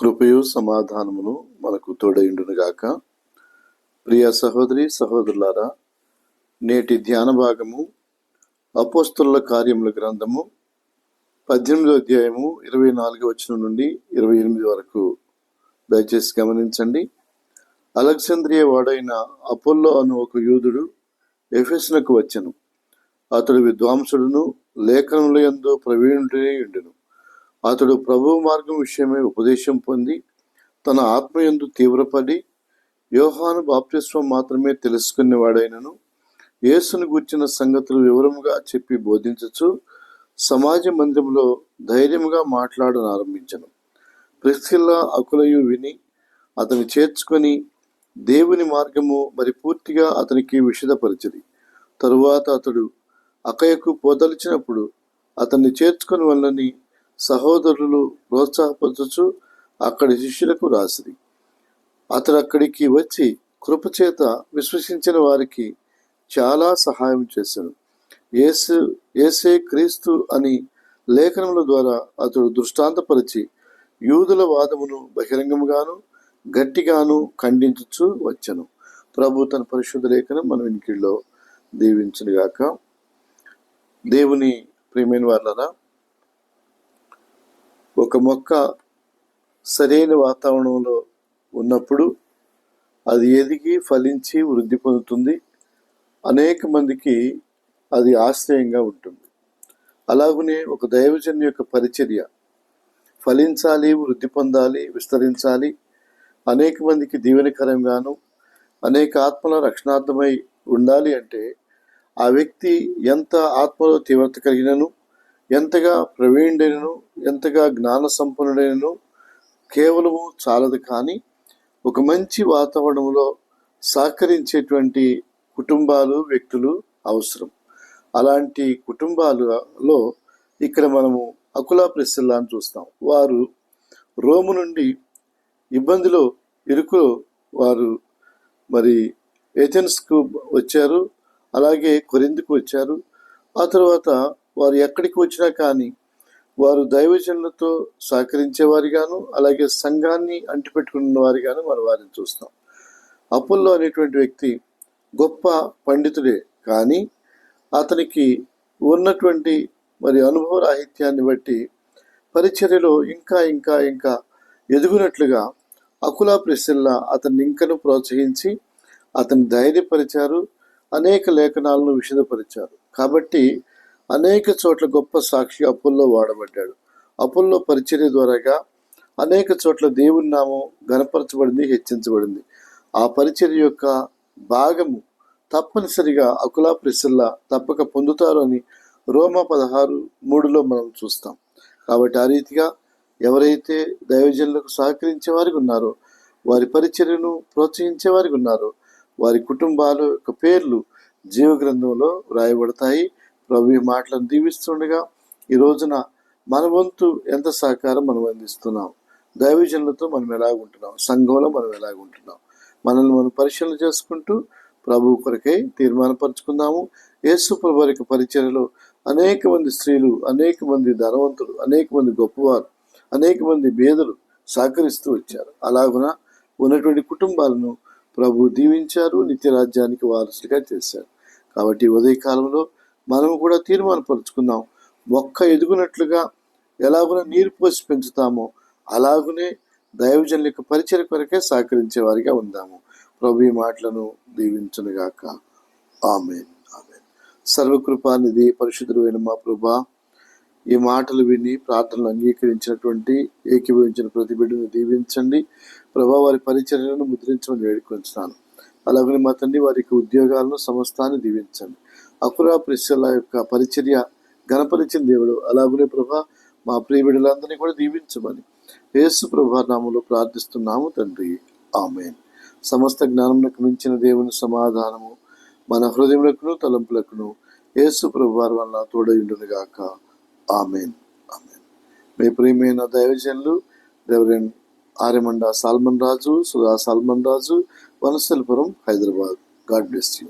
కృపయు సమాధానమును మనకు తోడైండునుగాక. ప్రియ సహోదరి సహోదరులారా నేటి ధ్యాన భాగము అపోస్తుల కార్యముల గ్రంథము పద్దెనిమిదో అధ్యాయము ఇరవై నాలుగు వచ్చిన నుండి ఇరవై ఎనిమిది వరకు దయచేసి గమనించండి. అలెగ్జాంద్రియ వాడైన అపోల్లో అను ఒక యూదుడు ఎఫెస్నకు వచ్చెను. అతడు విద్వాంసుడును లేఖనులు యందు ప్రవీణుడే ఉండును. అతడు ప్రభు మార్గం విషయమై ఉపదేశం పొంది తన ఆత్మయందు తీవ్రపడి యోహాను బాప్తిస్వం మాత్రమే తెలుసుకునేవాడైనను. యేసును గూర్చిన సంగతులు వివరముగా చెప్పి బోధించచ్చు. సమాజ మందిరంలో ధైర్యముగా మాట్లాడనారంభించను ప్రిస్కిల్లా అకులయు విని అతని చేర్చుకొని దేవుని మార్గము మరి పూర్తిగా అతనికి విషదపరిచింది తరువాత అతడు అకయకు పోదలిచినప్పుడు అతన్ని చేర్చుకొని వల్లని సహోదరులు ప్రోత్సాహపరచు అక్కడి శిష్యులకు రాసిరి. అతడు అక్కడికి వచ్చి కృపచేత విశ్వసించిన వారికి చాలా సహాయం చేశాడు. ఏసు ఏసే క్రీస్తు అని లేఖనముల ద్వారా అతడు దృష్టాంతపరిచి యూదుల వాదమును బహిరంగముగాను గట్టిగాను ఖండించుచు వచ్చను. ప్రభు తన పరిశుద్ధ లేఖనం మన వెనుకల్లో దీవించునుగాక. దేవుని ప్రియమైన వాళ్ళరా ఒక మొక్క సరైన వాతావరణంలో ఉన్నప్పుడు అది ఎదిగి ఫలించి వృద్ధి పొందుతుంది. అనేక మందికి అది ఆశ్రయంగా ఉంటుంది. అలాగనే ఒక దైవజన్ యొక్క పరిచర్య ఫలించాలి వృద్ధి పొందాలి విస్తరించాలి. అనేక మందికి దీవెనకరంగాను అనేక ఆత్మల రక్షణార్థమై ఉండాలి అంటే ఆ వ్యక్తి ఎంత ఆత్మలో తీవ్రత కలిగినను ఎంతగా ప్రవీణుడైనను ఎంతగా జ్ఞాన సంపన్నుడైనను కేవలము చాలదు కానీ ఒక మంచి వాతావరణంలో సహకరించేటువంటి కుటుంబాలు వ్యక్తులు అవసరం. అలాంటి కుటుంబాలలో ఇక్కడ మనము అకులా ప్రెసిల్లాని చూస్తాం. వారు రోము నుండి ఇబ్బందిలో ఇరుకు వారు మరి ఏథెన్స్కు వచ్చారు అలాగే కొరిందుకు వచ్చారు. ఆ తర్వాత వారు ఎక్కడికి వచ్చినా కానీ వారు దైవజనులతో సహకరించేవారిగాను అలాగే సంఘాన్ని అంటిపెట్టుకున్న వారిగాను మనం వారిని చూస్తాం. అప్పుల్లో అనేటువంటి వ్యక్తి గొప్ప పండితుడే కానీ అతనికి ఉన్నటువంటి మరి అనుభవ రాహిత్యాన్ని బట్టి పరిచర్యలో ఇంకా ఇంకా ఇంకా ఎదుగునట్లుగా అకులా ప్రెసిల్లా అతన్ని ఇంకను ప్రోత్సహించి అతన్ని ధైర్యపరిచారు అనేక లేఖనాలను విషదపరిచారు. కాబట్టి అనేక చోట్ల గొప్ప సాక్షి అప్పుల్లో వాడబడ్డాడు. అప్పుల్లో పరిచర్య ద్వారాగా అనేక చోట్ల దేవుని నామం గనపరచబడింది హెచ్చించబడింది. ఆ పరిచర్య యొక్క భాగము తప్పనిసరిగా అకులా ప్రిసిల్లా తప్పక పొందుతారు అని రోమా పదహారు మూడులో మనం చూస్తాం. కాబట్టి ఆ రీతిగా ఎవరైతే దైవజనులకు సహకరించే వారికి ఉన్నారో వారి పరిచర్యను ప్రోత్సహించే వారికి ఉన్నారో వారి కుటుంబాల యొక్క పేర్లు జీవగ్రంథంలో వ్రాయబడతాయి. ప్రభు ఈ మాటలను దీవిస్తుండగా ఈ రోజున మన వంతు ఎంత సహకారం మనం అందిస్తున్నాం? దైవజనులతో మనం ఎలాగుంటున్నాం సంఘంలో మనం ఎలాగుంటున్నాం మనల్ని మనం పరిశీలన చేసుకుంటూ ప్రభు కొరకై తీర్మానపరుచుకుందాము. యేసు ప్రభు యొక్క పరిచర్యలో అనేక మంది స్త్రీలు అనేక మంది ధనవంతులు అనేక మంది గొప్పవారు అనేక మంది బేదలు సహకరిస్తూ వచ్చారు. అలాగున ఉన్నటువంటి కుటుంబాలను ప్రభు దీవించారు నిత్య రాజ్యానికి వారసులుగా చేశారు. కాబట్టి ఉదయకాలంలో మనము కూడా తీర్మానపరుచుకుందాం మొక్క ఎదుగునట్లుగా ఎలాగున నీరు పోసి పెంచుతామో అలాగునే దైవజనుల యొక్క పరిచయ కొరకే సహకరించే వారిగా ఉందాము. ప్రభు ఈ మాటలను దీవించనుగాక ఆమెన్. ఆమెన్. సర్వకృపానిధి పరిశుద్ధుడైన మా ప్రభా ఈ మాటలు విని ప్రార్థనలు అంగీకరించినటువంటి ఏకీభవించిన ప్రతి బిడ్డను దీవించండి. ప్రభా వారి పరిచర్యలను ముద్రించమని వేడుకొంచున్నాను. అలాగని మా తండ్రి వారి యొక్క ఉద్యోగాలను సమస్తాన్ని దీవించండి. అకురా ప్రిస్సల యొక్క పరిచర్య గణపరిచిన దేవుడు. అలాగనే ప్రభా మా ప్రియ బిడ్డలందరినీ కూడా దీవించమని యేసు ప్రభా నామంలో ప్రార్థిస్తున్నాము తండ్రి. ఆమెన్. సమస్త జ్ఞానమునకు మించిన దేవుని సమాధానము మన హృదయములకును తలంపులకును యేసు ప్రభువారి వల్ల తోడయుండునుగాక. ఆమెన్. ఆమెన్. మీ ప్రియమైన దైవజనులు reverend ఆర్యమండ Solomon Raju Sudha Solomon Raju Vanasthalipuram Hyderabad. God bless you.